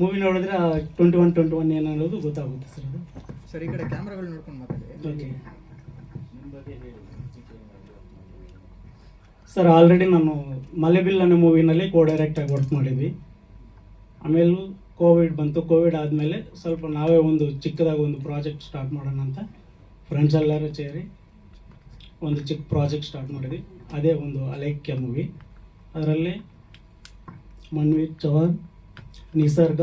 Movie ನೋಡಿದ್ರೆ twenty one twenty one ಏನನ್ನೋದು ಗೊತ್ತಾಗುತ್ತೆ ಸರ್ ಅದು. ಸರ್ ಈ ಕಡೆ ಕ್ಯಾಮ್ರಾಗಳು ನೋಡ್ಕೊಂಡು ಮಾತಾಡಿ. ಸರ್ ಆಲ್ರೆಡಿ ನಾನು ಮಲೆಬಿಲ್ ಅನ್ನೋ ಮೂವಿನಲ್ಲಿ ಕೋ ಡೈರೆಕ್ಟಾಗಿ ವರ್ಕ್ ಮಾಡಿದ್ವಿ. ಆಮೇಲೂ ಕೋವಿಡ್ ಬಂತು. ಕೋವಿಡ್ ಆದಮೇಲೆ ಸ್ವಲ್ಪ ನಾವೇ ಒಂದು ಚಿಕ್ಕದಾಗಿ ಒಂದು ಪ್ರಾಜೆಕ್ಟ್ ಸ್ಟಾರ್ಟ್ ಮಾಡೋಣ ಅಂತ ಫ್ರೆಂಡ್ಸ್ ಎಲ್ಲರೂ ಸೇರಿ ಒಂದು ಚಿಕ್ಕ ಪ್ರಾಜೆಕ್ಟ್ ಸ್ಟಾರ್ಟ್ ಮಾಡಿದ್ವಿ. ಅದೇ ಒಂದು ಅಲೈಕ್ಯ ಮೂವಿ ಅದರಲ್ಲಿ ಮನ್ವೀರ್ ಚೌಹಾಣ್ ನಿಸರ್ಗ,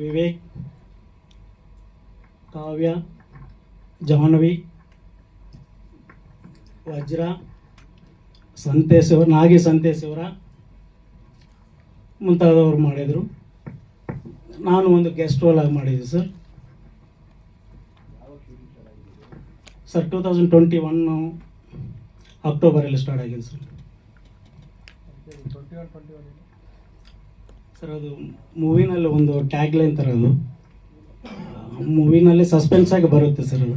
ವಿವೇಕ್, ಕಾವ್ಯ, ಜಾಹ್ನವಿ, ವಜ್ರ, ಸಂತೇಶ್ವರ, ನಾಗಿ ಸಂತೇಶ್ವರ ಮುಂತಾದವರು ಮಾಡಿದರು. ನಾನು ಒಂದು ಗೆಸ್ಟ್ ರೋಲ್ ಆಗಿ ಮಾಡಿದ್ದೆ sir. Sir two thousand twenty one ಅಕ್ಟೋಬರಲ್ಲಿ start ಆಗಿದೆ ಸರ್. ಸರ್, ಅದು ಮೂವಿನಲ್ಲಿ ಒಂದು ಟ್ಯಾಗ್ ಲೈನ್ ಥರ ಅದು ಮೂವಿನಲ್ಲಿ ಸಸ್ಪೆನ್ಸ್ ಆಗಿ ಬರುತ್ತೆ ಸರ್ ಅದು.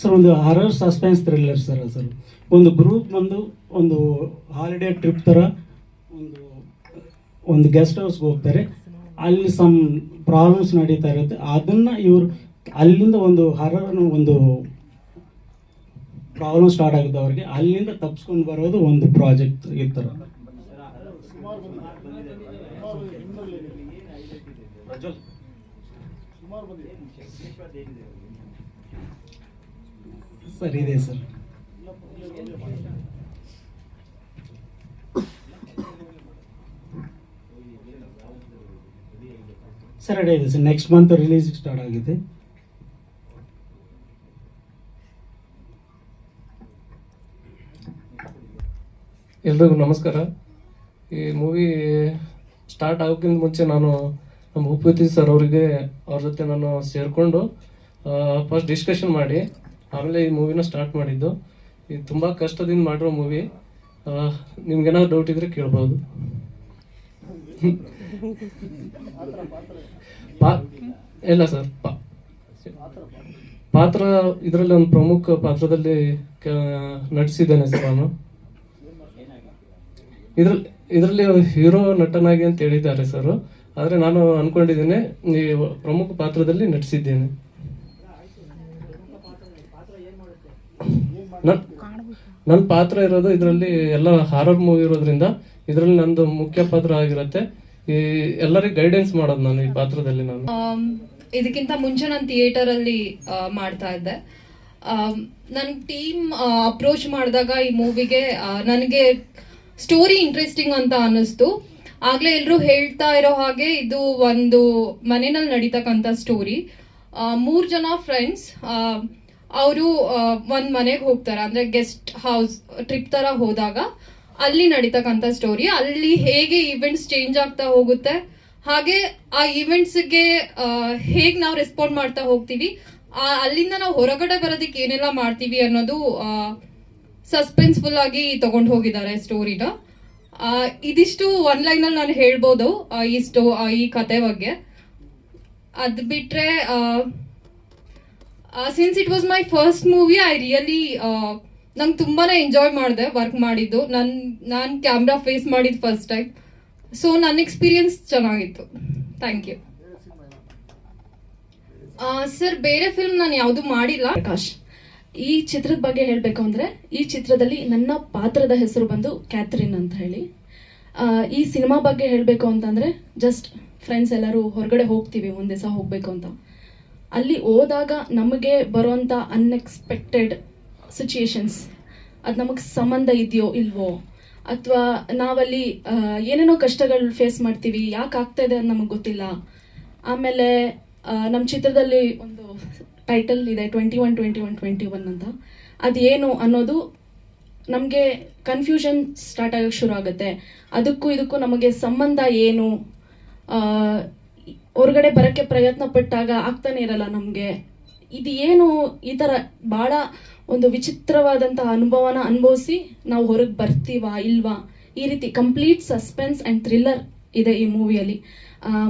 ಸರ್, ಒಂದು horror suspense thriller sir sir. ಒಂದು ಗ್ರೂಪ್ ಬಂದು ಒಂದು ಹಾಲಿಡೇ ಟ್ರಿಪ್ ಥರ ಒಂದು ಒಂದು ಗೆಸ್ಟ್ ಹೌಸ್ಗೆ ಹೋಗ್ತಾರೆ. ಅಲ್ಲಿ ಸಮ್ ಪ್ರಾಬ್ಲಮ್ಸ್ ನಡೀತಾ ಇರುತ್ತೆ. ಅದನ್ನು ಇವರು, ಅಲ್ಲಿಂದ ಒಂದು ಹರರ್ ಒಂದು ಪ್ರಾಬ್ಲಮ್ ಸ್ಟಾರ್ಟ್ ಆಗುತ್ತೆ ಅವ್ರಿಗೆ ಅಲ್ಲಿಂದ ತಪ್ಪಿಸ್ಕೊಂಡು ಬರೋದು ಒಂದು ಪ್ರಾಜೆಕ್ಟ್ ಈ ಥರ ಸರ್ ಇದೆ ಸರ್. ಸರ್ ಅದೇ ಇದೆ sir. Next month release start ಆಗಿದೆ. ಎಲ್ರಿಗೂ ನಮಸ್ಕಾರ. ಈ ಮೂವಿ ಸ್ಟಾರ್ಟ್ ಆಗೋಕ್ಕಿಂತ ಮುಂಚೆ ನಾನು ನಮ್ಮ ಭೂಪತಿ ಸರ್ ಅವರಿಗೆ ಅವ್ರ ಜೊತೆ ನಾನು ಸೇರಿಕೊಂಡು ಫಸ್ಟ್ ಡಿಸ್ಕಷನ್ ಮಾಡಿ, ಆಮೇಲೆ ಈ ಮೂವಿನ ಸ್ಟಾರ್ಟ್ ಮಾಡಿದ್ದು. ಇದು ತುಂಬ ಕಷ್ಟದಿಂದ ಮಾಡಿರೋ ಮೂವಿ ನಿಮ್ಗೇನಾದ್ರು ಡೌಟ್ ಇದ್ರೆ ಕೇಳ್ಬೋದು. ಪಾ, ಇಲ್ಲ ಸರ್ ಪಾ- ಪಾತ್ರ ಇದರಲ್ಲಿ ಒಂದು ಪ್ರಮುಖ ಪಾತ್ರದಲ್ಲಿ ನಟಿಸಿದ್ದೇನೆ ಸರ್ ನಾನು. ಇದ್ರಲ್ಲಿ, ಇದರಲ್ಲಿ ಹೀರೋ ನಟನಾಗಿ ಅಂತ ಹೇಳಿದ್ದಾರೆ ಸರ್. ಆದರೆ ನಾನು ಅನ್ಕೊಂಡಿದ್ದೇನೆ ಈ ಪ್ರಮುಖ ಪಾತ್ರದಲ್ಲಿ ನಟಿಸಿದ್ದೇನೆ. ನನ್- ನನ್ನ ಪಾತ್ರ ಇರೋದು ಇದರಲ್ಲಿ ಎಲ್ಲ ಹಾರರ್ ಮೂವಿ ಇರೋದ್ರಿಂದ ಇದರಲ್ಲಿ ನಂದು ಮುಖ್ಯ ಪಾತ್ರ ಆಗಿರುತ್ತೆ. ಈ ಎಲ್ಲರಿಗೂ ಗೈಡೆನ್ಸ್ ಮಾಡೋದು ನಾನು ಈ ಪಾತ್ರದಲ್ಲಿ ನಾನು. ಇದಕ್ಕಿಂತ ಮುಂಚೆ ನಾನು ಥಿಯೇಟರ್ ಅಲ್ಲಿ ಮಾಡ್ತಾ ಇದ್ದೆ. ನನ್ನ ಟೀಮ್ ಅಪ್ರೋಚ್ ಮಾಡಿದಾಗ ಈ ಮೂವಿಗೆ ನನಗೆ ಸ್ಟೋರಿ ಇಂಟ್ರೆಸ್ಟಿಂಗ್ ಅಂತ ಅನ್ನಿಸ್ತು. ಆಗ್ಲೇ ಎಲ್ಲರೂ ಹೇಳ್ತಾ ಇರೋ ಹಾಗೆ ಇದು ಒಂದು ಮನೆಯಲ್ಲಿ ನಡೀತಕ್ಕಂಥ ಸ್ಟೋರಿ ಮೂರು ಜನ ಫ್ರೆಂಡ್ಸ್ ಅವರು ಒಂದು ಮನೆಗೆ ಹೋಗ್ತಾರೆ. ಅಂದ್ರೆ ಗೆಸ್ಟ್ ಹೌಸ್ ಟ್ರಿಪ್ ತರ ಹೋದಾಗ ಅಲ್ಲಿ ನಡೀತಕ್ಕಂಥ ಸ್ಟೋರಿ ಅಲ್ಲಿ ಹೇಗೆ ಈವೆಂಟ್ಸ್ ಚೇಂಜ್ ಆಗ್ತಾ ಹೋಗುತ್ತೆ. ಹಾಗೆ ಆ ಈವೆಂಟ್ಸ್ಗೆ ಹೇಗೆ ನಾವು ರೆಸ್ಪಾಂಡ್ ಮಾಡ್ತಾ ಹೋಗ್ತೀವಿ. ಅಲ್ಲಿಂದ ನಾವು ಹೊರಗಡೆ ಬರೋದಕ್ಕೆ ಏನೆಲ್ಲ ಮಾಡ್ತೀವಿ ಅನ್ನೋದು ಸಸ್ಪೆನ್ಸ್ಫುಲ್ ಆಗಿ ತಗೊಂಡು ಹೋಗಿದ್ದಾರೆ ಸ್ಟೋರಿನ. ಇದಿಷ್ಟು ಒನ್ ಲೈನಲ್ಲಿ ನಾನು ಹೇಳ್ಬೋದು ಈ ಸ್ಟೋ ಈ ಕತೆ ಬಗ್ಗೆ. ಅದು ಬಿಟ್ಟರೆ since it was my first movie I really ನಂಗೆ ತುಂಬಾ ಎಂಜಾಯ್ ಮಾಡಿದೆ ವರ್ಕ್ ಮಾಡಿದ್ದು. ನನ್ನ ನಾನು ಕ್ಯಾಮ್ರಾ ಫೇಸ್ ಮಾಡಿದ್ದು ಫಸ್ಟ್ ಟೈಮ್ ಸೊ ನನ್ನ ಎಕ್ಸ್ಪೀರಿಯನ್ಸ್ ಚೆನ್ನಾಗಿತ್ತು. ಥ್ಯಾಂಕ್ ಯು ಸರ್ ಬೇರೆ ಫಿಲ್ಮ್ ನಾನು ಯಾವುದು ಮಾಡಿಲ್ಲ. ಪ್ರಕಾಶ್. ಈ ಚಿತ್ರದ ಬಗ್ಗೆ ಹೇಳಬೇಕು ಅಂದರೆ, ಈ ಚಿತ್ರದಲ್ಲಿ ನನ್ನ ಪಾತ್ರದ ಹೆಸರು ಬಂದು ಕ್ಯಾಥರಿನ್ ಅಂತ ಹೇಳಿ. ಈ ಸಿನಿಮಾ ಬಗ್ಗೆ ಹೇಳಬೇಕು ಅಂತಂದರೆ ಜಸ್ಟ್ ಫ್ರೆಂಡ್ಸ್ ಎಲ್ಲರೂ ಹೊರಗಡೆ ಹೋಗ್ತೀವಿ, ಒಂದು ದಿವಸ ಹೋಗಬೇಕು ಅಂತ. ಅಲ್ಲಿ ಹೋದಾಗ ನಮಗೆ ಬರೋಂಥ ಅನ್ಎಕ್ಸ್ಪೆಕ್ಟೆಡ್ ಸಿಚುಯೇಷನ್ಸ್ ಅದು ನಮಗೆ ಸಂಬಂಧ ಇದೆಯೋ ಇಲ್ವೋ, ಅಥವಾ ನಾವಲ್ಲಿ ಏನೇನೋ ಕಷ್ಟಗಳು ಫೇಸ್ ಮಾಡ್ತೀವಿ, ಯಾಕೆ ಆಗ್ತಾ ಇದೆ ಅಂತ ನಮಗೆ ಗೊತ್ತಿಲ್ಲ. ಆಮೇಲೆ ನಮ್ಮ ಚಿತ್ರದಲ್ಲಿ ಒಂದು ಟೈಟಲ್ ಇದೆ twenty one twenty one twenty one ಅಂತ. ಅದೇನು ಅನ್ನೋದು ನಮಗೆ ಕನ್ಫ್ಯೂಷನ್ ಸ್ಟಾರ್ಟ್ ಆಗೋಕ್ಕೆ ಶುರು ಆಗುತ್ತೆ. ಅದಕ್ಕೂ ಇದಕ್ಕೂ ನಮಗೆ ಸಂಬಂಧ ಏನು? ಹೊರಗಡೆ ಬರೋಕ್ಕೆ ಪ್ರಯತ್ನ ಪಟ್ಟಾಗ ಆಗ್ತಾನೆ ಇರಲ್ಲ ನಮಗೆ. ಇದು ಏನು ಈ ಥರ ಭಾಳ ಒಂದು ವಿಚಿತ್ರವಾದಂಥ ಅನುಭವನ ಅನುಭವಿಸಿ ನಾವು ಹೊರಗೆ ಬರ್ತೀವಾ, ಇಲ್ವಾ? ಈ ರೀತಿ ಕಂಪ್ಲೀಟ್ ಸಸ್ಪೆನ್ಸ್ ಆ್ಯಂಡ್ ಥ್ರಿಲ್ಲರ್ ಇದೆ ಈ ಮೂವಿಯಲ್ಲಿ.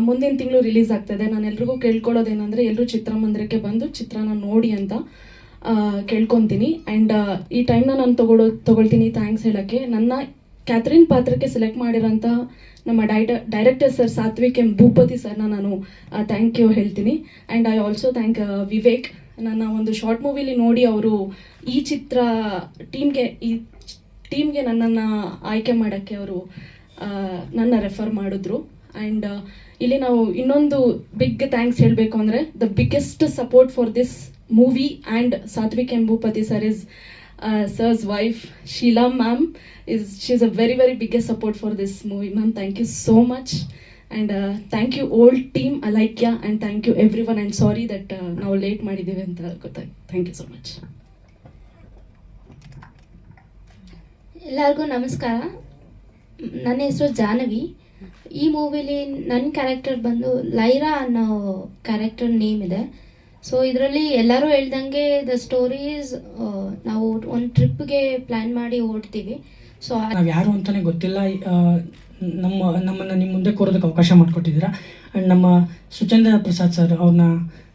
ಮುಂದಿನ ತಿಂಗಳು ರಿಲೀಸ್ ಆಗ್ತದೆ. ನಾನು ಎಲ್ರಿಗೂ ಕೇಳ್ಕೊಳ್ಳೋದೇನೆಂದರೆ ಎಲ್ಲರೂ ಚಿತ್ರಮಂದಿರಕ್ಕೆ ಬಂದು ಚಿತ್ರನ ನೋಡಿ ಅಂತ ಕೇಳ್ಕೊತೀನಿ. ಆ್ಯಂಡ್ ಈ ಟೈಮ್ನ ನಾನು ತಗೊಳ್ಳೋ ತೊಗೊಳ್ತೀನಿ ಥ್ಯಾಂಕ್ಸ್ ಹೇಳೋಕ್ಕೆ. ನನ್ನ ಕ್ಯಾಥರಿನ್ ಪಾತ್ರಕ್ಕೆ ಸೆಲೆಕ್ಟ್ ಮಾಡಿರೋಂತಹ ನಮ್ಮ ಡೈಟ director sir Sathvik M Bhupathi ಸರ್ನ ನಾನು ಥ್ಯಾಂಕ್ ಯು ಹೇಳ್ತೀನಿ. And I also thank Vivek. ನನ್ನ ಒಂದು ಶಾರ್ಟ್ ಮೂವಿಲಿ ನೋಡಿ ಅವರು ಈ ಚಿತ್ರ ಟೀಮ್ಗೆ ಈ ಟೀಮ್ಗೆ ನನ್ನನ್ನು ಆಯ್ಕೆ ಮಾಡೋಕ್ಕೆ ಅವರು ನನ್ನ ರೆಫರ್ ಮಾಡಿದ್ರು. ಆ್ಯಂಡ್ ಇಲ್ಲಿ ನಾವು ಇನ್ನೊಂದು ಬಿಗ್ ಥ್ಯಾಂಕ್ಸ್ ಹೇಳಬೇಕು ಅಂದರೆ the biggest support for this movie and Sathvik ಎಂಬೂಪತಿ sir is sir's wife Sheela ma'am is she is a very very biggest support for this movie ma'am thank you so much and thank you old team ಅಲೈಕ್ಯ and thank you every one and sorry that ನಾವು late ಮಾಡಿದ್ದೀವಿ ಅಂತ ಗೊತ್ತಾಯ್ತು thank you so much ಎಲ್ಲರಿಗೂ ನಮಸ್ಕಾರ. ನನ್ನ ಹೆಸರು ಜಾಹ್ನವಿ. ಈ ಮೂವಿಲಿ ನನ್ನ ಕ್ಯಾರೆಕ್ಟರ್ ಬಂದು ಲೈರಾ ಅನ್ನೋ ಕ್ಯಾರೆಕ್ಟರ್ ನೇಮ್ ಇದೆ. ಸೊ ಇದರಲ್ಲಿ ಎಲ್ಲರೂ ಹೇಳ್ದಂಗೆ ದ ಸ್ಟೋರೀಸ್ ನಾವು ಒಂದು ಟ್ರಿಪ್ಗೆ ಪ್ಲ್ಯಾನ್ ಮಾಡಿ ಓಡ್ತೀವಿ. ಸೊ ನಾವು ಯಾರು ಅಂತಲೇ ಗೊತ್ತಿಲ್ಲ. ನಮ್ಮ, ನಮ್ಮನ್ನು ನಿಮ್ಮ ಮುಂದೆ ಕೂರೋದಕ್ಕೆ ಅವಕಾಶ ಮಾಡಿಕೊಟ್ಟಿದ್ದೀರಾ. ಆ್ಯಂಡ್ ನಮ್ಮ ಸುಚೇಂದ್ರ ಪ್ರಸಾದ್ ಸರ್ ಅವ್ರನ್ನ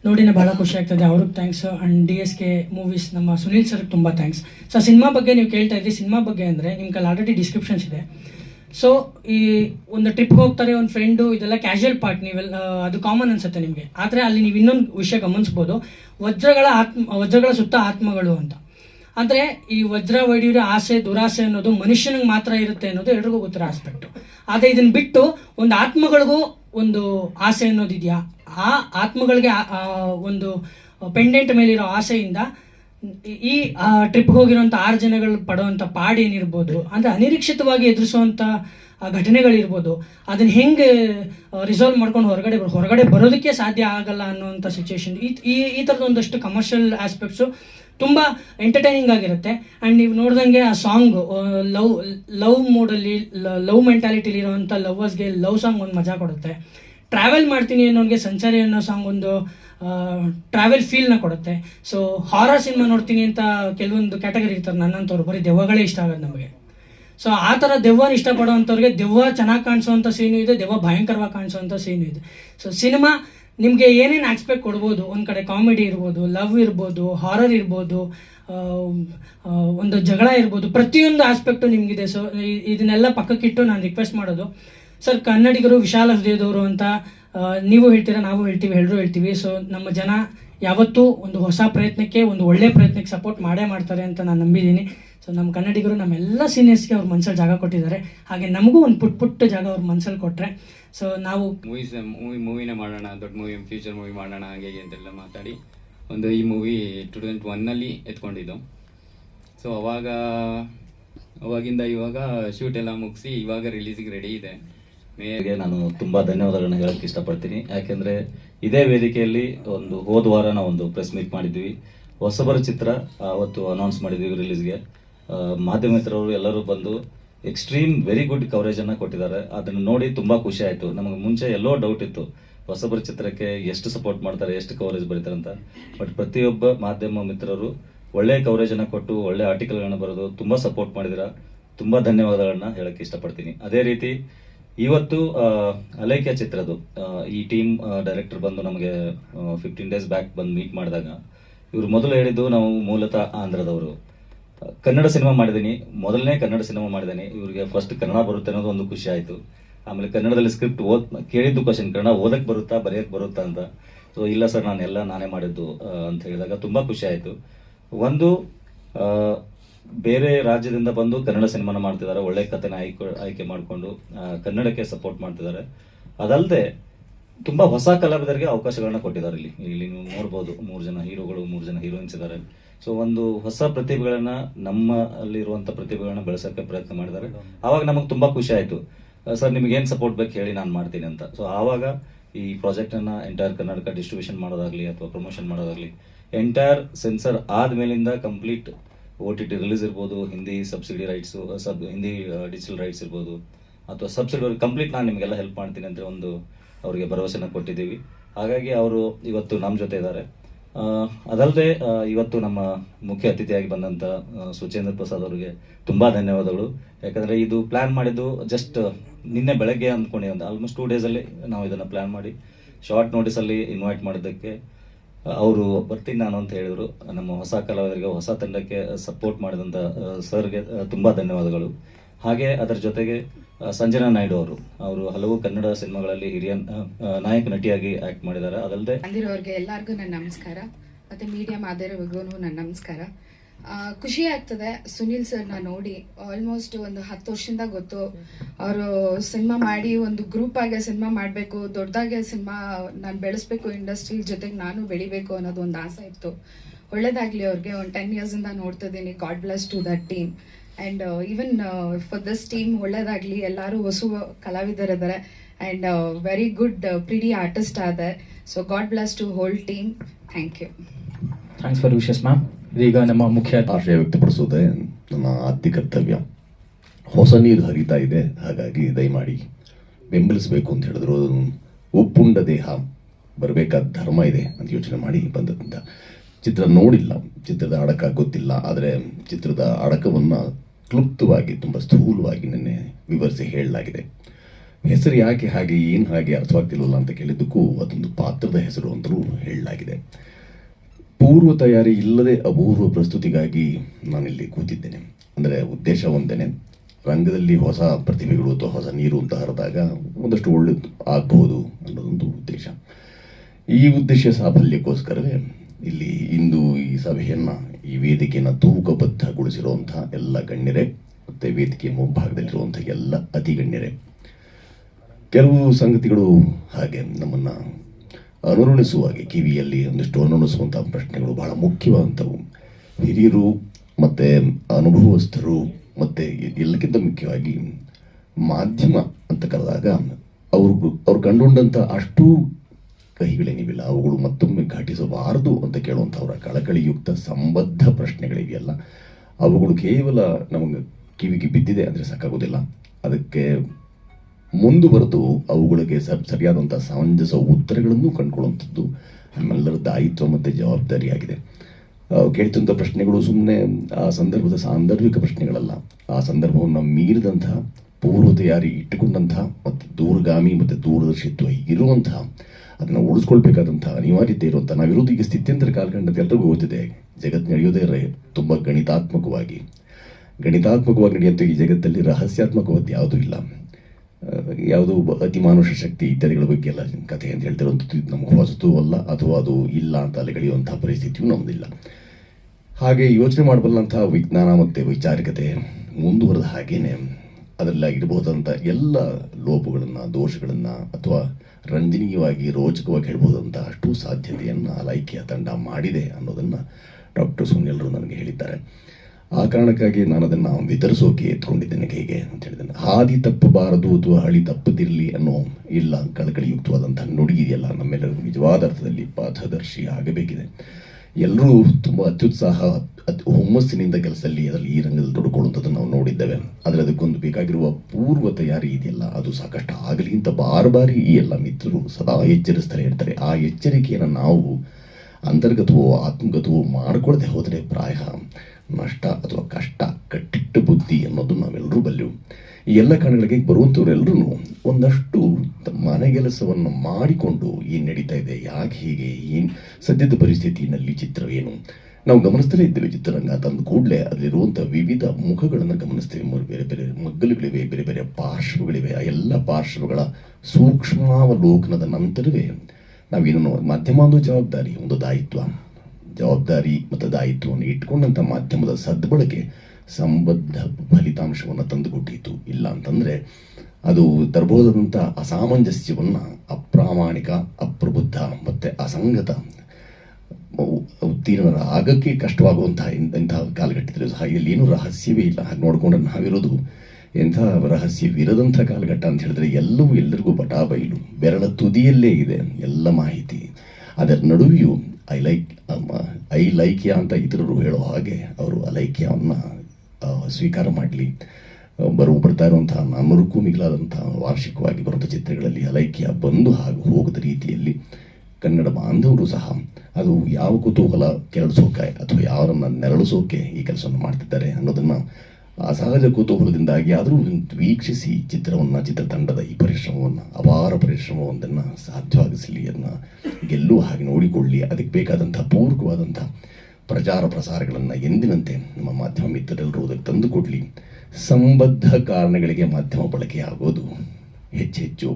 ನೋಡಿನೇ ಭಾಳ ಖುಷಿ ಆಗ್ತದೆ. ಅವ್ರಿಗೆ thanks and D S K movies ನಮ್ಮ ಸುನೀಲ್ ಸರ್ಗೆ ತುಂಬ ಥ್ಯಾಂಕ್ಸ್ ಸೊ ಸಿನಿಮಾ ಬಗ್ಗೆ ನೀವು ಕೇಳ್ತಾ ಇದ್ರಿ. ಸಿನಿಮಾ ಬಗ್ಗೆ ಅಂದರೆ ನಿಮ್ಗೆ ಅಲ್ಲಿ ಆಲ್ರೆಡಿ ಡಿಸ್ಕ್ರಿಪ್ಷನ್ಸ್ ಇದೆ. ಸೊ ಈ ಒಂದು ಟ್ರಿಪ್ಗೆ ಹೋಗ್ತಾರೆ ಒಂದು ಫ್ರೆಂಡು ಇದೆಲ್ಲ ಕ್ಯಾಶುಯಲ್ ಪಾರ್ಟ್ ನೀವೆಲ್ಲ ಅದು ಕಾಮನ್ ಅನ್ಸುತ್ತೆ ನಿಮಗೆ. ಆದರೆ ಅಲ್ಲಿ ನೀವು ಇನ್ನೊಂದು ವಿಷಯ ಗಮನಿಸ್ಬೋದು. ವಜ್ರಗಳ ಆತ್ಮ, ವಜ್ರಗಳ ಸುತ್ತ ಆತ್ಮಗಳು ಅಂತ. ಅಂದರೆ ಈ ವಜ್ರ ವೈಡಿಯರ ಆಸೆ, ದುರಾಸೆ ಅನ್ನೋದು ಮನುಷ್ಯನಿಗೆ ಮಾತ್ರ ಇರುತ್ತೆ ಅನ್ನೋದು ಎಲ್ರಿಗೂ ಗೊತ್ತಿರೋ ಆಸ್ಪೆಕ್ಟು ಆದರೆ ಇದನ್ನು ಬಿಟ್ಟು ಒಂದು ಆತ್ಮಗಳಿಗೂ ಒಂದು ಆಸೆ ಅನ್ನೋದಿದೆಯಾ? ಆ ಆತ್ಮಗಳಿಗೆ ಒಂದು ಪೆಂಡೆಂಟ್ ಮೇಲಿರೋ ಆಸೆಯಿಂದ ಈ ಟ್ರಿಪ್ಗೆ ಹೋಗಿರುವಂಥ ಆರು ಜನಗಳು ಪಡುವಂಥ ಪಾಡೇನಿರ್ಬೋದು ಅಂದರೆ ಅನಿರೀಕ್ಷಿತವಾಗಿ ಎದುರಿಸುವಂಥ ಘಟನೆಗಳಿರ್ಬೋದು, ಅದನ್ನ ಹೆಂಗೆ ರಿಸಾಲ್ವ್ ಮಾಡ್ಕೊಂಡು ಹೊರಗಡೆ ಹೊರಗಡೆ ಬರೋದಕ್ಕೆ ಸಾಧ್ಯ ಆಗಲ್ಲ ಅನ್ನುವಂಥ ಸಿಚುವೇಶನ್ ಈ, ಈ- ಈ ಥರದ ಒಂದಷ್ಟು ಕಮರ್ಷಿಯಲ್ ಆಸ್ಪೆಕ್ಟ್ಸು ತುಂಬ ಎಂಟರ್ಟೈನಿಂಗ್ ಆಗಿರುತ್ತೆ. ಆ್ಯಂಡ್ ನೀವು ನೋಡ್ದಂಗೆ ಆ ಸಾಂಗ್ ಲವ್ ಲವ್ ಮೂಡಲ್ಲಿ ಲವ್ ಮೆಂಟಾಲಿಟಿಲಿ ಇರೋವಂಥ ಲವರ್ಸ್ಗೆ ಲವ್ ಸಾಂಗ್ ಒಂದು ಮಜಾ ಕೊಡುತ್ತೆ. ಟ್ರಾವೆಲ್ ಮಾಡ್ತೀನಿ ಅನ್ನೋನ್ಗೆ ಸಂಚಾರಿ ಅನ್ನೋ ಸಾಂಗ್ ಒಂದು ಟ್ರಾವೆಲ್ ಫೀಲ್ನ ಕೊಡುತ್ತೆ. ಸೊ ಹಾರರ್ ಸಿನಿಮಾ ನೋಡ್ತೀನಿ ಅಂತ ಕೆಲವೊಂದು ಕ್ಯಾಟಗರಿ ಇರ್ತಾರೆ. ನನ್ನಂಥವ್ರು ಬರೀ ದೆವ್ವಗಳೇ ಇಷ್ಟ ಆಗೋದು ನಮಗೆ. ಸೊ ಆ ಥರ ದೆವ್ವನ ಇಷ್ಟಪಡೋವಂಥವ್ರಿಗೆ ದೆವ್ವ ಚೆನ್ನಾಗಿ ಕಾಣಿಸುವಂಥ ಸೀನು ಇದೆ, ದೆವ್ವ ಭಯಂಕರವಾಗಿ ಕಾಣಿಸುವಂಥ ಸೀನು ಇದೆ. ಸೊ ಸಿನಿಮಾ ನಿಮಗೆ ಏನೇನು ಆಕ್ಸ್ಪೆಕ್ಟ್ ಕೊಡ್ಬೋದು? ಒಂದು ಕಡೆ ಕಾಮಿಡಿ ಇರ್ಬೋದು ಲವ್ ಇರ್ಬೋದು ಹಾರರ್ ಇರ್ಬೋದು ಒಂದು ಜಗಳ ಇರ್ಬೋದು, ಪ್ರತಿಯೊಂದು ಆಸ್ಪೆಕ್ಟು ನಿಮಗಿದೆ. ಸೊ ಇದನ್ನೆಲ್ಲ ಪಕ್ಕಕ್ಕಿಟ್ಟು ನಾನು ರಿಕ್ವೆಸ್ಟ್ ಮಾಡೋದು. ಸರ್ ಕನ್ನಡಿಗರು ವಿಶಾಲ ಹೃದಯದವರು ಅಂತ ನೀವು ಹೇಳ್ತೀರಾ, ನಾವು ಹೇಳ್ತೀವಿ ಎಲ್ಲರೂ ಹೇಳ್ತೀವಿ. ಸೊ ನಮ್ಮ ಜನ ಯಾವತ್ತೂ ಒಂದು ಹೊಸ ಪ್ರಯತ್ನಕ್ಕೆ, ಒಂದು ಒಳ್ಳೆ ಪ್ರಯತ್ನಕ್ಕೆ ಸಪೋರ್ಟ್ ಮಾಡೇ ಮಾಡ್ತಾರೆ ಅಂತ ನಾನು ನಂಬಿದ್ದೀನಿ. ಸೊ ನಮ್ಮ ಕನ್ನಡಿಗರು, ನಮ್ಮೆಲ್ಲ ಸೀನಿಯರ್ಸ್ಗೆ ಅವ್ರ ಮನ್ಸಲ್ಲಿ ಜಾಗ ಕೊಟ್ಟಿದ್ದಾರೆ. ಹಾಗೆ ನಮಗೂ ಒಂದು ಪುಟ್, ಪುಟ್ಟ ಜಾಗ ಅವ್ರ ಮನ್ಸಲ್ಲಿ ಕೊಟ್ಟರೆ ಸೊ ನಾವು ಮೂವೀಸ್ ಮೂವಿ ಮೂವಿನೇ ಮಾಡೋಣ, ದೊಡ್ಡ ಮೂವಿ ಫ್ಯೂಚರ್ ಮೂವಿ ಮಾಡೋಣ, ಹಾಗೆ ಅಂತೆಲ್ಲ ಮಾತಾಡಿ ಒಂದು ಈ ಮೂವಿ ಟು ತೌಸಂಡ್ ಒನ್ನಲ್ಲಿ ಎತ್ಕೊಂಡಿದ್ದು. ಸೊ ಅವಾಗ, ಅವಾಗಿಂದ ಇವಾಗ ಶೂಟ್ ಎಲ್ಲ ಮುಗಿಸಿ ಇವಾಗ ರಿಲೀಸಿಗೆ ರೆಡಿ ಇದೆ. ಮೇ ಗೆ ನಾನು ತುಂಬಾ ಧನ್ಯವಾದಗಳನ್ನ ಹೇಳಕ್ ಇಷ್ಟಪಡ್ತೀನಿ. ಯಾಕೆಂದರೆ ಇದೇ ವೇದಿಕೆಯಲ್ಲಿ ಒಂದು ಹೋದ ವಾರ ನಾವು ಒಂದು ಪ್ರೆಸ್ ಮೀಟ್ ಮಾಡಿದ್ವಿ. ಹೊಸಬರ ಚಿತ್ರ ಅವತ್ತು ಅನೌನ್ಸ್ ಮಾಡಿದ್ವಿ ರಿಲೀಸ್ಗೆ ಮಾಧ್ಯಮ ಮಿತ್ರರು ಎಲ್ಲರೂ ಬಂದು ಎಕ್ಸ್ಟ್ರೀಮ್ ವೆರಿ ಗುಡ್ ಕವರೇಜ್ ಅನ್ನ ಕೊಟ್ಟಿದ್ದಾರೆ. ಅದನ್ನ ನೋಡಿ ತುಂಬಾ ಖುಷಿ ಆಯಿತು. ನಮಗೆ ಮುಂಚೆ ಎಲ್ಲೋ ಡೌಟ್ ಇತ್ತು. ಹೊಸಬರ ಚಿತ್ರಕ್ಕೆ ಎಷ್ಟು ಸಪೋರ್ಟ್ ಮಾಡ್ತಾರೆ, ಎಷ್ಟು ಕವರೇಜ್ ಬರೀತಾರೆ ಅಂತ. ಬಟ್ ಪ್ರತಿಯೊಬ್ಬ ಮಾಧ್ಯಮ ಮಿತ್ರರು ಒಳ್ಳೆ ಕವರೇಜ್ ಅನ್ನ ಕೊಟ್ಟು, ಒಳ್ಳೆ ಆರ್ಟಿಕಲ್ಗಳನ್ನ ಬರೆದು ತುಂಬಾ ಸಪೋರ್ಟ್ ಮಾಡಿದಿರ ತುಂಬಾ ಧನ್ಯವಾದಗಳನ್ನ ಹೇಳಕ್ ಇಷ್ಟಪಡ್ತೀನಿ. ಅದೇ ರೀತಿ ಇವತ್ತು ಅಲೇಖ್ಯ ಚಿತ್ರದ್ದು ಈ ಟೀಮ್ ಡೈರೆಕ್ಟರ್ ಬಂದು ನಮಗೆ ಫಿಫ್ಟೀನ್ ಡೇಸ್ ಬ್ಯಾಕ್ ಬಂದು ಮೀಟ್ ಮಾಡಿದಾಗ, ಇವರು ಮೊದಲು ಹೇಳಿದ್ದು ನಾವು ಮೂಲತಃ ಆಂಧ್ರದವರು. ಕನ್ನಡ ಸಿನಿಮಾ ಮಾಡಿದ್ದೀನಿ ಮೊದಲನೇ ಕನ್ನಡ ಸಿನಿಮಾ ಮಾಡಿದ್ದೀನಿ ಇವರಿಗೆ ಫಸ್ಟ್ ಕನ್ನಡ ಬರುತ್ತೆ ಅನ್ನೋದು ಒಂದು ಖುಷಿ ಆಯಿತು. ಆಮೇಲೆ ಕನ್ನಡದಲ್ಲಿ ಸ್ಕ್ರಿಪ್ಟ್ ಓದ್, ಕೇಳಿದ್ದು ಕ್ವಶನ್ ಕನ್ನಡ ಓದಕ್ಕೆ ಬರುತ್ತಾ ಬರೆಯೋಕ್ಕೆ ಬರುತ್ತಾ ಅಂತ. ಸೊ ಇಲ್ಲ ಸರ್, ನಾನೆಲ್ಲ ನಾನೇ ಮಾಡಿದ್ದು ಅಂತ ಹೇಳಿದಾಗ ತುಂಬ ಖುಷಿ ಆಯಿತು. ಒಂದು ಬೇರೆ ರಾಜ್ಯದಿಂದ ಬಂದು ಕನ್ನಡ ಸಿನಿಮಾನ ಮಾಡ್ತಿದ್ದಾರೆ. ಒಳ್ಳೆ ಕಥೆನ ಆಯ್ಕೆ ಆಯ್ಕೆ ಮಾಡಿಕೊಂಡು ಕನ್ನಡಕ್ಕೆ ಸಪೋರ್ಟ್ ಮಾಡ್ತಿದ್ದಾರೆ. ಅದಲ್ಲದೆ ತುಂಬ ಹೊಸ ಕಲಾವಿದರಿಗೆ ಅವಕಾಶಗಳನ್ನ ಕೊಟ್ಟಿದ್ದಾರೆ ಇಲ್ಲಿ. ಇಲ್ಲಿ ನೀವು ನೋಡ್ಬೋದು, ಮೂರು ಜನ ಹೀರೋಗಳು, ಮೂರು ಜನ ಹೀರೋಯಿನ್ಸ್ ಇದ್ದಾರೆ. ಸೊ ಒಂದು ಹೊಸ ಪ್ರತಿಭೆಗಳನ್ನ ನಮ್ಮ ಅಲ್ಲಿರುವಂತ ಪ್ರತಿಭೆಗಳನ್ನ ಬೆಳೆಸೋಕೆ ಪ್ರಯತ್ನ ಮಾಡಿದ್ದಾರೆ. ಆವಾಗ ನಮಗೆ ತುಂಬಾ ಖುಷಿ ಆಯಿತು. ಸರ್ ನಿಮಗೇನು ಸಪೋರ್ಟ್ ಬೇಕು ಹೇಳಿ ನಾನು ಮಾಡ್ತೀನಿ ಅಂತ. ಸೊ ಆವಾಗ ಈ ಪ್ರಾಜೆಕ್ಟ್ ಅನ್ನ ಎಂಟೈರ್ ಕರ್ನಾಟಕ ಡಿಸ್ಟ್ರಿಬ್ಯೂಷನ್ ಮಾಡೋದಾಗ್ಲಿ ಅಥವಾ ಪ್ರಮೋಷನ್ ಮಾಡೋದಾಗ್ಲಿ entire censor ಆದ್ಮೇಲಿಂದ complete O T T release ಇರ್ಬೋದು, Hindi subsidy rights sub Hindi digital rights ಇರ್ಬೋದು, ಅಥವಾ ಸಬ್ಸಿಡಿ ಕಂಪ್ಲೀಟ್ ನಾನು ನಿಮಗೆಲ್ಲ ಹೆಲ್ಪ್ ಮಾಡ್ತೀನಿ ಅಂತ ಒಂದು ಅವರಿಗೆ ಭರವಸೆನ ಕೊಟ್ಟಿದ್ದೀವಿ. ಹಾಗಾಗಿ ಅವರು ಇವತ್ತು ನಮ್ಮ ಜೊತೆ ಇದ್ದಾರೆ ಅದಲ್ಲದೆ ಇವತ್ತು ನಮ್ಮ ಮುಖ್ಯ ಅತಿಥಿಯಾಗಿ ಬಂದಂಥ ಸುಚೇಂದ್ರ ಪ್ರಸಾದ್ ಅವರಿಗೆ ತುಂಬ ಧನ್ಯವಾದಗಳು. ಯಾಕಂದರೆ ಇದು ಪ್ಲ್ಯಾನ್ ಮಾಡಿದ್ದು ಜಸ್ಟ್ ನಿನ್ನೆ ಬೆಳಗ್ಗೆ ಒಂದು ಆಲ್ಮೋಸ್ಟ್ ಟೂ ಡೇಸಲ್ಲಿ ನಾವು ಇದನ್ನು ಪ್ಲ್ಯಾನ್ ಮಾಡಿ ಶಾರ್ಟ್ ನೋಟಿಸಲ್ಲಿ ಇನ್ವೈಟ್ ಮಾಡಿದ್ದಕ್ಕೆ. ಅವರು ಬರ್ತೀನಿ ನಾನು ಅಂತ ಹೇಳಿದ್ರು. ನಮ್ಮ ಹೊಸ ಕಲಾವಿದರಿಗೆ, ಹೊಸ ತಂಡಕ್ಕೆ ಸಪೋರ್ಟ್ ಮಾಡಿದಂಥ ಸರ್ಗೆ ತುಂಬ ಧನ್ಯವಾದಗಳು. ಹಾಗೆ ಅದರ ಜೊತೆಗೆ ಸಂಜನಾ ನಾಯ್ಡು ಅವರು. ಅವರು ಹಲವು ಕನ್ನಡ ಸಿನಿಮಾಗಳಲ್ಲಿ ಹಿರಿಯ ನಾಯಕ ನಟಿಯಾಗಿ ಆಕ್ಟ್ ಮಾಡಿದ್ದಾರೆ. ಅದಲ್ಲದೆ ಬಂದಿರೋರಿಗೆ ಎಲ್ಲರಿಗೂ ನನ್ನ ನಮಸ್ಕಾರ. ಮತ್ತು ಮೀಡಿಯಾ ಮಾದರಿಗೂ ನನ್ನ ನಮಸ್ಕಾರ. ಖುಷಿ ಆಗ್ತದೆ ಸುನಿಲ್ ಸರ್ನ ನೋಡಿ. ಆಲ್ಮೋಸ್ಟ್ ಒಂದು ಹತ್ತು ವರ್ಷದಿಂದ ಗೊತ್ತು. ಅವರು ಸಿನಿಮಾ ಮಾಡಿ ಒಂದು ಗ್ರೂಪ್ ಆಗಿ ಸಿನಿಮಾ ಮಾಡಬೇಕು, ದೊಡ್ಡದಾಗೆ ಸಿನಿಮಾ ನಾನು ಬೆಳೆಸ್ಬೇಕು ಇಂಡಸ್ಟ್ರಿ ಜೊತೆಗೆ ನಾನು ಬೆಳಿಬೇಕು ಅನ್ನೋದು ಒಂದು ಆಸೆ ಇತ್ತು. ಒಳ್ಳೇದಾಗ್ಲಿ ಅವ್ರಿಗೆ, ಒಂದು ಟೆನ್ ಇಯರ್ಸಿಂದ ನೋಡ್ತಿದ್ದೀನಿ God bless to that team and even for this team ಒಳ್ಳೇದಾಗಲಿ, ಎಲ್ಲರೂ ಹೊಸ ಕಲಾವಿದರಿದ್ದಾರೆ and very good pretty artist ಆದ. So God bless to whole team thank you thanks for wishes ma'am ಇದೀಗ ನಮ್ಮ ಮುಖ್ಯ ಆಶಯ ವ್ಯಕ್ತಪಡಿಸೋದೇ ನನ್ನ ಆದ್ಯ ಕರ್ತವ್ಯ. ಹೊಸ ನೀರು ಹರಿತಾ ಇದೆ. ಹಾಗಾಗಿ ದಯಮಾಡಿ ಬೆಂಬಲಿಸಬೇಕು ಅಂತ ಹೇಳಿದ್ರು. ಉಪ್ಪುಂಡ ದೇಹ ಬರಬೇಕಾದ ಧರ್ಮ ಇದೆ ಅಂತ ಯೋಚನೆ ಮಾಡಿ ಬಂದದ್ದಿಂದ ಚಿತ್ರ ನೋಡಿಲ್ಲ. ಚಿತ್ರದ ಅಡಕ ಗೊತ್ತಿಲ್ಲ. ಆದರೆ ಚಿತ್ರದ ಅಡಕವನ್ನು ಕ್ಲುಪ್ತವಾಗಿ, ತುಂಬ ಸ್ಥೂಲವಾಗಿ ನಿನ್ನೆ ವಿವರಿಸಿ ಹೇಳಲಾಗಿದೆ. ಹೆಸರು ಯಾಕೆ ಹಾಗೆ, ಏನು ಹಾಗೆ ಅರ್ಥವಾಗ್ತಿಲ್ವಲ್ಲ ಅಂತ ಕೇಳಿದ್ದಕ್ಕೂ ಅದೊಂದು ಪಾತ್ರದ ಹೆಸರು ಅಂತಲೂ ಹೇಳಲಾಗಿದೆ. ಪೂರ್ವ ತಯಾರಿ ಇಲ್ಲದೆ ಅಪೂರ್ವ ಪ್ರಸ್ತುತಿಗಾಗಿ ನಾನಿಲ್ಲಿ ಕೂತಿದ್ದೇನೆ. ಅಂದರೆ ಉದ್ದೇಶ ಒಂದೇನೆ, ರಂಗದಲ್ಲಿ ಹೊಸ ಪ್ರತಿಭೆಗಳು ಅಥವಾ ಹೊಸ ನೀರು ಅಂತ ಹರಿದಾಗ ಒಂದಷ್ಟು ಒಳ್ಳೆಯದು ಆಗ್ಬೋದು ಅನ್ನೋದೊಂದು ಉದ್ದೇಶ. ಈ ಉದ್ದೇಶ ಸಾಫಲ್ಯಕ್ಕೋಸ್ಕರವೇ ಇಲ್ಲಿ ಇಂದು ಈ ಸಭೆಯನ್ನು, ಈ ವೇದಿಕೆಯನ್ನು ತೂಕಬದ್ಧಗೊಳಿಸಿರುವಂಥ ಎಲ್ಲ ಗಣ್ಯರೇ, ಮತ್ತು ವೇದಿಕೆಯ ಮುಂಭಾಗದಲ್ಲಿರುವಂಥ ಎಲ್ಲ ಅತಿ ಗಣ್ಯರೇ ಕೆಲವು ಸಂಗತಿಗಳು ಹಾಗೆ ನಮ್ಮನ್ನು ಅನುರಣಿಸುವಾಗೆ ಕಿವಿಯಲ್ಲಿ ಒಂದಿಷ್ಟು ಅನುರಣಿಸುವಂಥ ಪ್ರಶ್ನೆಗಳು ಬಹಳ ಮುಖ್ಯವಾದಂಥವು. ಹಿರಿಯರು ಮತ್ತು ಅನುಭವಸ್ಥರು ಮತ್ತು ಎಲ್ಲಕ್ಕಿಂತ ಮುಖ್ಯವಾಗಿ ಮಾಧ್ಯಮ ಅಂತ ಕರೆದಾಗ ಅವ್ರ ಅವ್ರು ಕಂಡುಕೊಂಡಂಥ ಅಷ್ಟು ಕಹಿಗಳೇನಿವಿಲ್ಲ. ಅವುಗಳು ಮತ್ತೊಮ್ಮೆ ಘಟಿಸಬಾರದು ಅಂತ ಕೇಳುವಂಥ ಅವರ ಕಳಕಳಿಯುಕ್ತ ಸಂಬದ್ಧ ಪ್ರಶ್ನೆಗಳಿವೆಯಲ್ಲ. ಅವುಗಳು ಕೇವಲ ನಮಗೆ ಕಿವಿಗೆ ಬಿದ್ದಿದೆ ಅಂದರೆ ಸಾಕಾಗೋದಿಲ್ಲ. ಅದಕ್ಕೆ ಮುಂದುವರೆದು ಅವುಗಳಿಗೆ ಸರಿಯಾದಂಥ ಸಮಂಜಸ ಉತ್ತರಗಳನ್ನು ಕಂಡುಕೊಳ್ಳುವಂಥದ್ದು ನಮ್ಮೆಲ್ಲರ ದಾಯಿತ್ವ ಮತ್ತು ಜವಾಬ್ದಾರಿಯಾಗಿದೆ. ಕೇಳ್ತಂಥ ಪ್ರಶ್ನೆಗಳು ಸುಮ್ಮನೆ ಆ ಸಂದರ್ಭದ ಸಾಂದರ್ಭಿಕ ಪ್ರಶ್ನೆಗಳಲ್ಲ. ಆ ಸಂದರ್ಭವನ್ನು ಮೀರಿದಂತಹ, ಪೂರ್ವ ತಯಾರಿ ಇಟ್ಟುಕೊಂಡಂತಹ ಮತ್ತು ದೂರಗಾಮಿ ಮತ್ತು ದೂರದರ್ಶಿತ್ವ ಇರುವಂತಹ, ಅದನ್ನು ಉಳಿಸ್ಕೊಳ್ಬೇಕಾದಂಥ ಅನಿವಾರ್ಯತೆ ಇರುವಂಥ ನಾವಿರೋದು ಈಗ ಸ್ಥಿತ್ಯಂತರ ಕಾಲಖಂಡದ ಎಲ್ಲರಿಗೂ ಗೊತ್ತಿದೆ, ಜಗತ್ತು ನಡೆಯೋದೇ ರೇ ತುಂಬ ಗಣಿತಾತ್ಮಕವಾಗಿ. ಗಣಿತಾತ್ಮಕವಾಗಿ ನಡೆಯುತ್ತೆ ಈ ಜಗತ್ತಲ್ಲಿ ರಹಸ್ಯಾತ್ಮಕವಾದ ಯಾವುದೂ ಇಲ್ಲ. ಯಾವುದೋ ಅತಿ ಅತಿಮಾನುಷ ಶಕ್ತಿ ಇತ್ಯಾದಿಗಳ ಬಗ್ಗೆ ಎಲ್ಲ ಕಥೆ ಅಂತ ಹೇಳ್ತಿರುವಂಥದ್ದು ಇದು ನಮಗೆ ಹೊಸತು ಅಲ್ಲ ಅಥವಾ ಅದು ಇಲ್ಲ ಅಂತ ಅಲೆಗಳೆಯುವಂಥ ಪರಿಸ್ಥಿತಿಯೂ ನಮ್ಮದಿಲ್ಲ ಹಾಗೆ ಯೋಚನೆ ಮಾಡಬಲ್ಲಂಥ ವಿಜ್ಞಾನ ಮತ್ತು ವೈಚಾರಿಕತೆ ಮುಂದುವರೆದ ಹಾಗೇನೆ ಅದರಲ್ಲಾಗಿರ್ಬೋದಂಥ ಎಲ್ಲ ಲೋಪಗಳನ್ನು, ದೋಷಗಳನ್ನು ಅಥವಾ ರಂಜನೀಯವಾಗಿ ರೋಚಕವಾಗಿ ಹೇಳ್ಬೋದಂಥ ಅಷ್ಟು ಸಾಧ್ಯತೆಯನ್ನು ಅಲೈಕೆಯ ತಂಡ ಮಾಡಿದೆ ಅನ್ನೋದನ್ನು ಡಾಕ್ಟರ್ ಸುನಿಲ್ರು ನನಗೆ ಹೇಳಿದ್ದಾರೆ. ಆ ಕಾರಣಕ್ಕಾಗಿ ನಾನು ಅದನ್ನು ವಿತರಿಸೋಕೆ ಎತ್ಕೊಂಡಿದ್ದೇನೆ ಕೈಗೆ ಅಂತ ಹೇಳಿದ್ದೇನೆ. ಹಾದಿ ತಪ್ಪಬಾರದು ಅಥವಾ ಹಳಿ ತಪ್ಪದಿರಲಿ ಅನ್ನೋ ಇಲ್ಲ ಕಳಕಳಿಯುಕ್ತವಾದಂಥ ನುಡಿ ಇದೆಯಲ್ಲ, ನಮ್ಮೆಲ್ಲರಿಗೂ ನಿಜವಾದ ಅರ್ಥದಲ್ಲಿ ಪಾಥದರ್ಶಿ ಆಗಬೇಕಿದೆ. ಎಲ್ಲರೂ ತುಂಬ ಅತ್ಯುತ್ಸಾಹ, ಅತ್ ಹುಮ್ಮಸ್ಸಿನಿಂದ ಕೆಲಸದಲ್ಲಿ ಅದರಲ್ಲಿ ಈ ರಂಗದಲ್ಲಿ ತೊಡಕೊಳ್ಳುವಂಥದ್ದನ್ನು ನಾವು ನೋಡಿದ್ದೇವೆ. ಆದರೆ ಅದಕ್ಕೊಂದು ಬೇಕಾಗಿರುವ ಪೂರ್ವ ತಯಾರಿ ಇದೆಯಲ್ಲ, ಅದು ಸಾಕಷ್ಟು ಆಗಲಿ ಅಂತ ಬಾರ್ ಬಾರಿ ಈ ಎಲ್ಲ ಮಿತ್ರರು ಸದಾ ಎಚ್ಚರಿಸ್ತಾರೆ ಇರ್ತಾರೆ ಆ ಎಚ್ಚರಿಕೆಯನ್ನು ನಾವು ಅಂತರ್ಗತವೋ, ಆತ್ಮಗತವೋ ಮಾಡಿಕೊಳ್ಳದೆ ಹೋದರೆ ಪ್ರಾಯ ನಷ್ಟ ಅಥವಾ ಕಷ್ಟ, ಕಟ್ಟಿಟ್ಟು ಬುದ್ಧಿ ಅನ್ನೋದು ನಾವೆಲ್ಲರೂ ಬಲ್ಲೆವು. ಈ ಎಲ್ಲ ಕಾರಣಗಳಿಗೆ ಬರುವಂಥವರೆಲ್ಲರೂ ಒಂದಷ್ಟು ಮನೆಗೆಲಸವನ್ನು ಮಾಡಿಕೊಂಡು ಏನು ನಡೀತಾ ಇದೆ. ಯಾಕೆ ಹೀಗೆ? ಏನು? ಸದ್ಯದ ಪರಿಸ್ಥಿತಿಯಲ್ಲಿ ಚಿತ್ರವೇನು? ನಾವು ಗಮನಿಸ್ತಲೇ ಇದ್ದೇವೆ ಚಿತ್ರರಂಗ. ತಂದ ಕೂಡಲೇ ಅಲ್ಲಿರುವಂಥ ವಿವಿಧ ಮುಖಗಳನ್ನು ಗಮನಿಸ್ತೇವೆ ಬೇರೆ ಬೇರೆ ಮಗ್ಗಲುಗಳಿವೆ, ಬೇರೆ ಬೇರೆ ಪಾರ್ಶ್ವಗಳಿವೆ. ಆ ಎಲ್ಲ ಪಾರ್ಶ್ವಗಳ ಸೂಕ್ಷ್ಮಾವಲೋಕನದ ನಂತರವೇ ನಾವೇನು ಮಾಧ್ಯಮ ಒಂದು ಜವಾಬ್ದಾರಿ ಒಂದು ದಾಯಿತ್ವ ಜವಾಬ್ದಾರಿ ಮತ್ತು ದಾಯಿತ್ವವನ್ನು ಇಟ್ಕೊಂಡಂಥ ಮಾಧ್ಯಮದ ಸದ್ಬಳಕೆ ಸಂಬದ್ಧ ಫಲಿತಾಂಶವನ್ನು ತಂದುಕೊಟ್ಟಿತು ಇಲ್ಲ ಅಂತಂದರೆ ಅದು ತರಬಹುದಾದಂಥ ಅಸಾಮಂಜಸ್ಯವನ್ನು ಅಪ್ರಾಮಾಣಿಕ, ಅಪ್ರಬುದ್ಧ ಮತ್ತು ಅಸಂಗತ ಉತ್ತೀರ್ಣರ ಆಗಕ್ಕೆ ಕಷ್ಟವಾಗುವಂತಹ ಇಂಥ ಕಾಲಘಟ್ಟದಲ್ಲಿ ಸಹ ಇಲ್ಲಿ ಏನೂ ರಹಸ್ಯವೇ ಇಲ್ಲ. ಹಾಗೆ ನೋಡಿಕೊಂಡ್ರೆ ನಾವಿರೋದು ಎಂಥ ರಹಸ್ಯವಿರದಂಥ ಕಾಲಘಟ್ಟ ಅಂತ ಹೇಳಿದ್ರೆ ಎಲ್ಲವೂ ಎಲ್ಲರಿಗೂ ಬಟಾ ಬಯಲು ಬೆರಳ ತುದಿಯಲ್ಲೇ ಇದೆ ಎಲ್ಲ ಮಾಹಿತಿ. ಅದರ ನಡುವೆಯೂ ಐ ಲೈಕ್ ಐ ಲೈಕ್ಯ ಅಂತ ಇತರರು ಹೇಳೋ ಹಾಗೆ ಅವರು ಅಲೈಕ್ಯವನ್ನು ಸ್ವೀಕಾರ ಮಾಡಲಿ. ಬರುವ ಬರ್ತಾ ಇರುವಂತಹ ನಾನ್ನೂರಕ್ಕೂ ಮಿಗಿಲಾದಂತಹ ವಾರ್ಷಿಕವಾಗಿ ಬರುವಂಥ ಚಿತ್ರಗಳಲ್ಲಿ ಅಲೈಕ್ಯ ಬಂದು ಹಾಗೂ ಹೋಗದ ರೀತಿಯಲ್ಲಿ ಕನ್ನಡ ಬಾಂಧವರು ಸಹ ಅದು ಯಾವ ಕುತೂಹಲ ಕೆರಳಿಸೋಕೆ ಅಥವಾ ಯಾರನ್ನು ನೆರಳಿಸೋಕೆ ಈ ಕೆಲಸವನ್ನು ಮಾಡ್ತಿದ್ದಾರೆ ಅನ್ನೋದನ್ನು ಅಸಹಜ ಕುತೂಹಲದಿಂದಾಗಿ ಆದರೂ ವೀಕ್ಷಿಸಿ ಚಿತ್ರವನ್ನು, ಚಿತ್ರತಂಡದ ಈ ಪರಿಶ್ರಮವನ್ನು, ಅಪಾರ ಪರಿಶ್ರಮವೊಂದನ್ನು ಸಾಧ್ಯವಾಗಿಸಲಿ ಅದನ್ನು ಗೆಲ್ಲುವ ಹಾಗೆ ನೋಡಿಕೊಳ್ಳಿ. ಅದಕ್ಕೆ ಬೇಕಾದಂಥ ಪೂರಕವಾದಂಥ ಪ್ರಚಾರ ಪ್ರಸಾರಗಳನ್ನು ಎಂದಿನಂತೆ ನಮ್ಮ ಮಾಧ್ಯಮ ಮಿತ್ರರೆಲ್ಲರೂ ಅದಕ್ಕೆ ತಂದುಕೊಡಲಿ ಸಂಬದ್ಧ ಕಾರಣಗಳಿಗೆ ಮಾಧ್ಯಮ ಬಳಕೆಯಾಗೋದು ಹೆಚ್ಚೆಚ್ಚು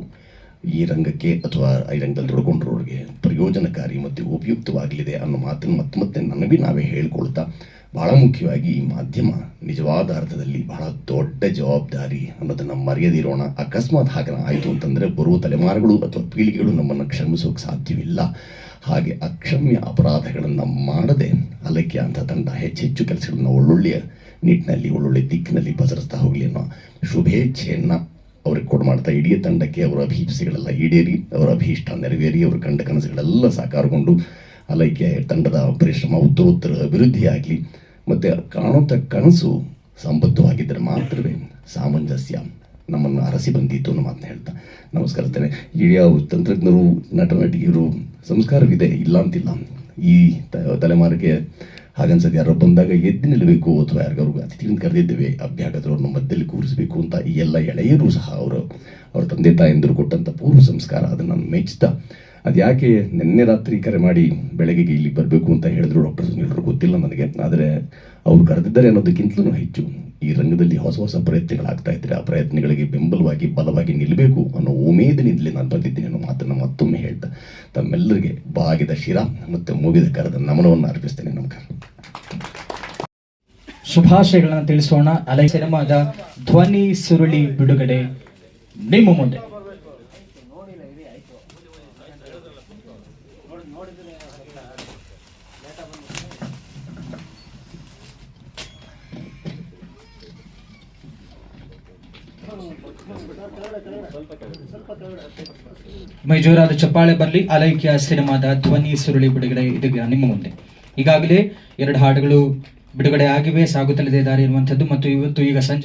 ಈ ರಂಗಕ್ಕೆ ಅಥವಾ ಈ ರಂಗದಲ್ಲಿ ತೊಡ್ಕೊಂಡಿರೋರಿಗೆ ಪ್ರಯೋಜನಕಾರಿ ಮತ್ತು ಉಪಯುಕ್ತವಾಗಲಿದೆ ಅನ್ನೋ ಮಾತನ್ನು ಮತ್ತೆ ಮತ್ತೆ ನನಗೆ ನಾವೇ ಹೇಳ್ಕೊಳ್ತಾ ಬಹಳ ಮುಖ್ಯವಾಗಿ ಈ ಮಾಧ್ಯಮ ನಿಜವಾದ ಅರ್ಥದಲ್ಲಿ ಬಹಳ ದೊಡ್ಡ ಜವಾಬ್ದಾರಿ ಅನ್ನೋದನ್ನು ಮರೆಯದಿರೋಣ. ಅಕಸ್ಮಾತ್ ಹಾಗೆ ಆಯಿತು ಅಂತಂದರೆ ಬರುವ ತಲೆಮಾರುಗಳು ಅಥವಾ ಪೀಳಿಗೆಗಳು ನಮ್ಮನ್ನು ಕ್ಷಮಿಸೋಕೆ ಸಾಧ್ಯವಿಲ್ಲ. ಹಾಗೆ ಅಕ್ಷಮ್ಯ ಅಪರಾಧಗಳನ್ನು ಮಾಡದೆ ಅಲಕ್ಕೆ ಅಂಥ ತಂಡ ಹೆಚ್ಚೆಚ್ಚು ಕೆಲಸಗಳನ್ನು ಒಳ್ಳೊಳ್ಳೆಯ ನಿಟ್ಟಿನಲ್ಲಿ ಒಳ್ಳೊಳ್ಳೆ ದಿಕ್ಕಿನಲ್ಲಿ ಪಸರಿಸ್ತಾ ಹೋಗಲಿ ಅನ್ನೋ ಶುಭೇಚ್ಛೆಯನ್ನು ಅವ್ರಿಗೆ ಕೊಡು ಮಾಡ್ತಾ ಇಡೀ ತಂಡಕ್ಕೆ ಅವರ ಅಭಿಪ್ಸೆಗಳೆಲ್ಲ ಈಡೇರಿ, ಅವರ ಅಭೀಷ್ಟ ನೆರವೇರಿ, ಅವರ ಕಂಡ ಕನಸುಗಳೆಲ್ಲ ಸಾಕಾರಗೊಂಡು ಅಲೈಕೆ ತಂಡದ ಪರಿಶ್ರಮ, ಉತ್ತರೋತ್ತರ ಅಭಿವೃದ್ಧಿಯಾಗಲಿ ಮತ್ತು ಕಾಣುವಂಥ ಕನಸು ಸಂಬದ್ಧವಾಗಿದ್ದರೆ ಮಾತ್ರವೇ ಸಾಮಂಜಸ್ಯ ನಮ್ಮನ್ನು ಅರಸಿ ಬಂದಿತ್ತು ಅನ್ನೋ ಮಾತನ್ನ ಹೇಳ್ತಾ. ನಮಸ್ಕರಿಸ್ತೇನೆ ಇಡೀ ತಂತ್ರಜ್ಞರು ನಟ ನಟಿಯರು ಸಂಸ್ಕಾರವಿದೆ, ಇಲ್ಲ ಅಂತಿಲ್ಲ. ಈ ತಲೆಮಾರಿಗೆ ಹಾಗನ್ಸಕ್ಕೆ ಯಾರೋ ಬಂದಾಗ ಎದ್ದು ನಿಲ್ಲಬೇಕು ಅಥವಾ ಯಾರಿಗಾರು ಅತಿಥಿಗಳನ್ನು ಕರೆದಿದ್ದೇವೆ ಅಭ್ಯಾಗತರು ಅವ್ರನ್ನ ಮಧ್ಯದಲ್ಲಿ ಕೂರಿಸಬೇಕು ಅಂತ ಈ ಎಲ್ಲ ಎಳೆಯರು ಸಹ ಅವರು, ಅವ್ರ ತಂದೆ ತಾಯಂದಿರು ಕೊಟ್ಟಂಥ ಪೂರ್ವ ಸಂಸ್ಕಾರ ಅದನ್ನು ನಾನು ಮೆಚ್ಚುತ್ತಾ ಅದು ಯಾಕೆ ನಿನ್ನೆ ರಾತ್ರಿ ಕರೆ ಮಾಡಿ ಬೆಳಗ್ಗೆಗೆ ಇಲ್ಲಿ ಬರಬೇಕು ಅಂತ ಹೇಳಿದ್ರು ಡಾಕ್ಟರ್ ಸುನೀಲ್ರು ಗೊತ್ತಿಲ್ಲ ನನಗೆ. ಆದರೆ ಅವ್ರು ಕರೆದಿದ್ದಾರೆ ಅನ್ನೋದಕ್ಕಿಂತಲೂ ಹೆಚ್ಚು. ಈ ರಂಗದಲ್ಲಿ ಹೊಸ ಹೊಸ ಪ್ರಯತ್ನಗಳಾಗ್ತಾ ಇದ್ದಾರೆ ಆ ಪ್ರಯತ್ನಗಳಿಗೆ ಬೆಂಬಲವಾಗಿ, ಬಲವಾಗಿ ನಿಲ್ಲಬೇಕು ಅನ್ನೋ ಉಮೇದಿನಿಂದಲೇ ನಾನು ಬಂದಿದ್ದೇನೆ ಅನ್ನೋ ಮಾತನ್ನು ಮತ್ತೊಮ್ಮೆ ಹೇಳ್ತಾ ತಮ್ಮೆಲ್ಲರಿಗೆ ಬಾಗಿದ ಶಿರ ಮತ್ತು ಮುಗಿದ ಕರೆದ ನಮನವನ್ನು ಅರ್ಪಿಸ್ತೇನೆ. ನಮಸ್ಕಾರ. ಶುಭಾಶಯಗಳನ್ನು ತಿಳಿಸೋಣ. ಅಲೆ ಸಿನಿಮಾದ ಧ್ವನಿ ಸುರುಳಿ ಬಿಡುಗಡೆ ನಿಮ್ಮ ಮುಂದೆ. ಮೈಜೂರಾದ ಚಪ್ಪಾಳೆ ಬರಲಿ ಅಲೈಕ್ಯ ಸಿನಿಮಾದ ಧ್ವನಿ ಸುರುಳಿ ಬಿಡುಗಡೆ ಇದೀಗ ನಿಮ್ಮ ಮುಂದೆ. ಈಗಾಗಲೇ ಎರಡು ಹಾಡುಗಳು ಬಿಡುಗಡೆ ಆಗಿವೆ, ಸಾಗುತ್ತಲಿದೆ ದಾರಿ ಇರುವಂಥದ್ದು ಮತ್ತು ಇವತ್ತು ಈಗ ಸಂಜೆ